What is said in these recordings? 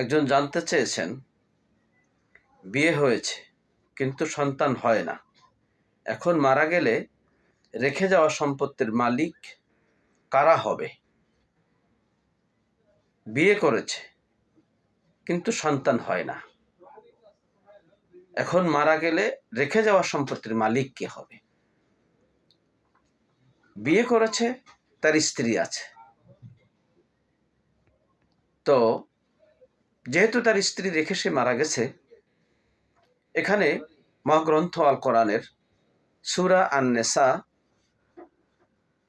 একজন জানতে চেয়েছেন, বিয়ে হয়েছে, কিন্তু সন্তান হয় না। এখন মারা গেলে রেখে যাওয়া সম্পত্তির মালিক কারা হবে? বিয়ে করেছে, কিন্তু সন্তান হয় না। এখন মারা গেলে রেখে যাওয়া সম্পত্তির মালিক কে হবে? বিয়ে করেছে, তার স্ত্রী আছে। তো যেহেতু তার স্ত্রী রেখে সে মারা গেছে, এখানে মহাগ্রন্থ আল কোরআনের সুরা আন নেসা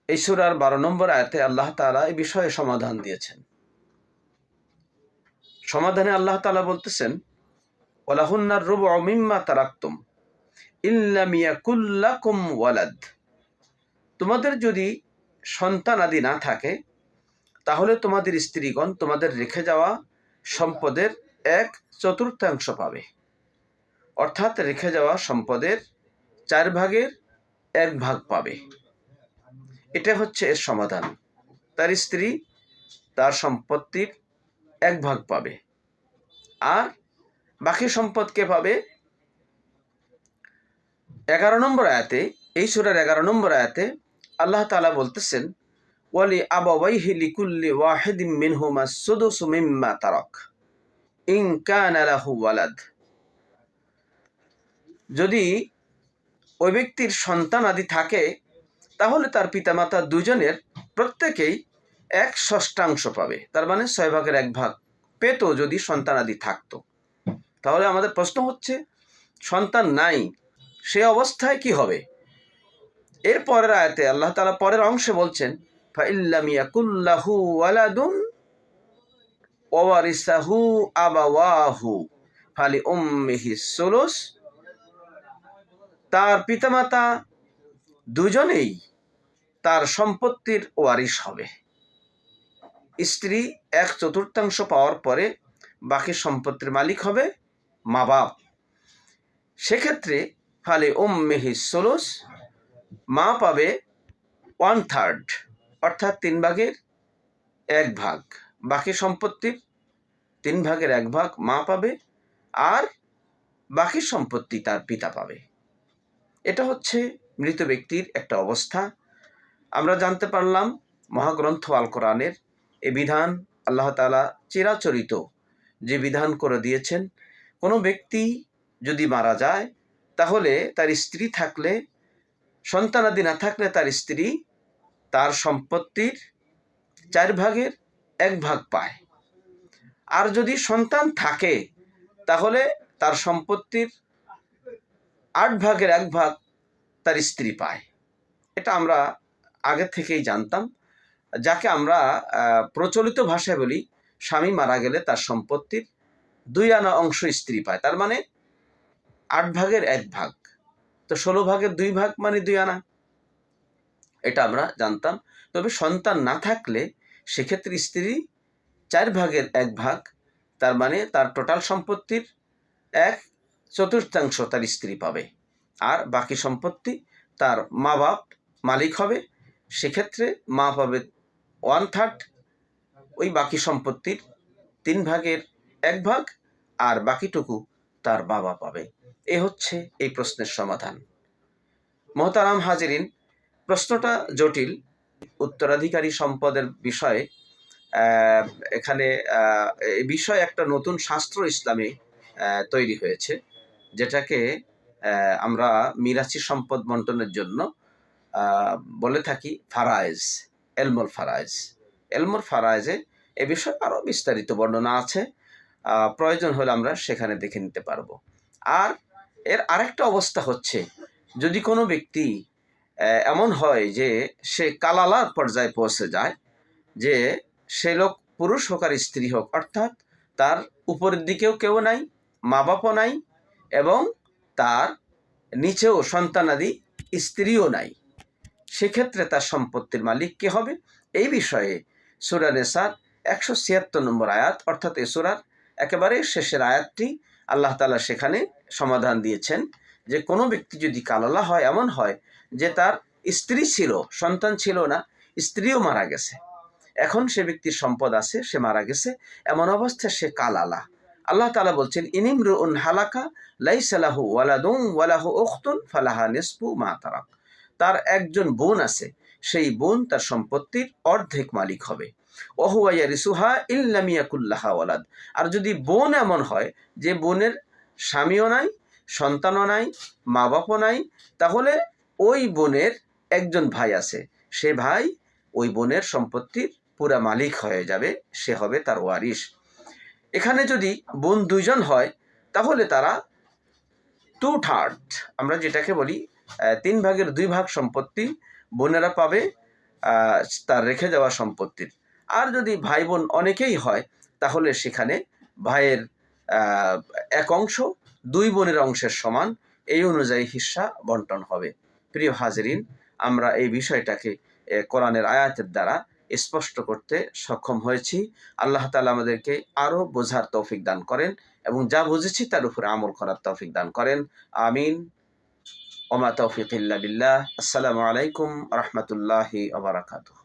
এই সুরার বারো নম্বর আয়াতে আল্লাহ তালা এই বিষয়ে সমাধান দিয়েছেন। সমাধানে আল্লাহ তালা বলতেছেন ওলাহুন্নার রুব অমিম্মা তারাক্তুম ইল্লামিয়া কুল্লাকুম ওয়ালাদ। তোমাদের যদি সন্তান আদি না থাকে, তাহলে তোমাদের স্ত্রীগণ তোমাদের রেখে যাওয়া সম্পদের এক চতুর্থাংশ পাবে। অর্থাৎ রেখে যাওয়া সম্পদের চার ভাগের এক ভাগ পাবে। এটা হচ্ছে এর সমাধান। তার স্ত্রী তার সম্পত্তির এক ভাগ পাবে। আর বাকি সম্পদকে পাবে? এগারো নম্বর আয়াতে, এই সুরের এগারো নম্বর আয়াতে আল্লাহ তালা বলতেছেন ওয়ালি আবাওয়াইহি লিকুল্লি ওয়াহিদিম মিনহুমা সুদুসু মিম্মা তারাক। ইন কানা লাহু ওয়ালাদ। যদি ওই ব্যক্তির সন্তান আদি থাকে, তাহলে তার পিতামাতা দুজনের প্রত্যেকেই এক ষষ্ঠাংশ পাবে। তার মানে ছয় ভাগের এক ভাগ পেত যদি সন্তান আদি থাকতো। তাহলে আমাদের প্রশ্ন হচ্ছে, সন্তান নাই, সে অবস্থায় কি হবে? এর পরের আয়াতে আল্লাহ তালা পরের অংশে বলছেন ফালি উম্মিহি সুলুস। তার পিতামাতা দুজনেই তার সম্পত্তির ওয়ারিশ হবে। স্ত্রী এক চতুর্থাংশ পাওয়ার পরে বাকি সম্পত্তির মালিক হবে মা বাপ। সেক্ষেত্রে ফালে ওম মেহি সোলস মা পাবে ওয়ান থার্ড। অর্থাৎ তিন ভাগের এক ভাগ। বাকি সম্পত্তির তিন ভাগের এক ভাগ মা পাবে আর বাকি সম্পত্তি তার পিতা পাবে। এটা হচ্ছে মৃত ব্যক্তির একটা অবস্থা। আমরা জানতে পারলাম মহাগ্রন্থ আল কোরআনের এ বিধান। আল্লাহ তালা চিরাচরিত যে বিধান করে দিয়েছেন, কোনো ব্যক্তি যদি মারা যায়, তাহলে তার স্ত্রী থাকলে, সন্তানাদি না থাকলে তার স্ত্রী তার সম্পত্তির চার ভাগের এক ভাগ পায়। আর যদি সন্তান থাকে, তাহলে তার সম্পত্তির আট ভাগের এক ভাগ তার স্ত্রী পায়। এটা আমরা আগে থেকেই জানতাম, যাকে আমরা প্রচলিত ভাষায় বলি, স্বামী মারা গেলে তার সম্পত্তির দুই আনা অংশ স্ত্রী পায়, তার মানে আট ভাগের এক ভাগ। তো ষোলো ভাগের দুই ভাগ মানে দুই আনা। এটা আমরা জানতাম। তবে সন্তান না থাকলে সেক্ষেত্রে স্ত্রী চার ভাগের এক ভাগ, তার মানে তার টোটাল সম্পত্তির এক চতুর্থাংশ তার স্ত্রী পাবে। আর বাকি সম্পত্তি তার মা বাপ মালিক হবে। সেক্ষেত্রে মা পাবে ওয়ান থার্ড ওই বাকি সম্পত্তির তিন ভাগের এক ভাগ, আর বাকিটুকু তার বাবা পাবে। এ হচ্ছে এই প্রশ্নের সমাধান। মহতারাম হাজিরিন প্রশ্নটা জটিল। উত্তরাধিকারী সম্পদের বিষয়ে এখানে এই বিষয়ে একটা নতুন শাস্ত্র ইসলামে তৈরি হয়েছে, যেটাকে আমরা মিরাচি সম্পদ বন্টনের জন্য বলে থাকি ফারায়েজ এলমোর ফারায়েজ। এলমোর ফারায়েজে এ বিষয়ে আরও বিস্তারিত বর্ণনা আছে প্রয়োজন হলে আমরা সেখানে দেখে নিতে পারব। আর এর আরেকটা অবস্থা হচ্ছে, যদি কোনো ব্যক্তি এমন হয় যে সে কালালার পর্যায়ে পৌঁছে যায়, যে সে লোক পুরুষ হোক আর স্ত্রী হোক, অর্থাৎ তার উপরের দিকেও কেউ নাই মা বাপও নাই এবং তার নিচেও সন্তানাদি স্ত্রীও নাই। সেক্ষেত্রে তার সম্পত্তির মালিক কে হবে? এই বিষয়ে সুরা নেসার একশো ছিয়াত্তর নম্বর আয়াত, অর্থাৎ এ সুরার একেবারে শেষের আয়াতটি আল্লাহ তালা সেখানে সমাধান দিয়েছেন। যে কোনো ব্যক্তি যদি কালালা হয়, এমন হয় যে তার স্ত্রী ছিল, সন্তান ছিল না, স্ত্রীও মারা গেছে। এখন সে ব্যক্তির সম্পদ আছে, সে মারা গেছে, এমন অবস্থায় সে কালালা। আল্লাহ তালা বলছেন ইনিমরু উন হালাকা লাইসালাহু ওয়ালাদুম ওয়ালাহু উখতুন ফালাহা নিসফু মা তারাক। তার একজন বোন আছে, সেই বোন তার সম্পত্তির অর্ধেক মালিক হবে। ওহুয়াইয়া রিসুহা ইল্লামিয়াকুল্লাহা ওয়ালাদ। আর যদি বোন এমন হয়, যে বোনের স্বামীও নাই সন্তানও নাই মা বাপও নাই, তাহলে ওই বোনের একজন ভাই আছে। সে ভাই ওই বোনের সম্পত্তির পুরা মালিক হয়ে যাবে, সে হবে তার ওয়ারিস এখানে যদি বোন দুইজন হয়, তাহলে তারা টু থার্ড আমরা যেটাকে বলি তিন ভাগের দুই ভাগ সম্পত্তি বোনেরা পাবে তার রেখে যাওয়া সম্পত্তির। আর যদি ভাই বোন অনেকেই হয়, তাহলে সেখানে ভাইয়ের এক অংশ দুই বোনের অংশের সমান, এই অনুযায়ী হিস্সা বন্টন হবে। প্রিয় হাজরিন, আমরা এই বিষয়টাকে কোরআনের আয়াতের দ্বারা স্পষ্ট করতে সক্ষম হয়েছি। আল্লাহ তালা আমাদেরকে আরও বোঝার তৌফিক দান করেন এবং যা বুঝেছি তার উপরে আমল করার তৌফিক দান করেন। আমিন। ওমা তৌফিক বিল্লাহ। আসসালামু আলাইকুম রহমতুল্লাহি আবরাকাতুহ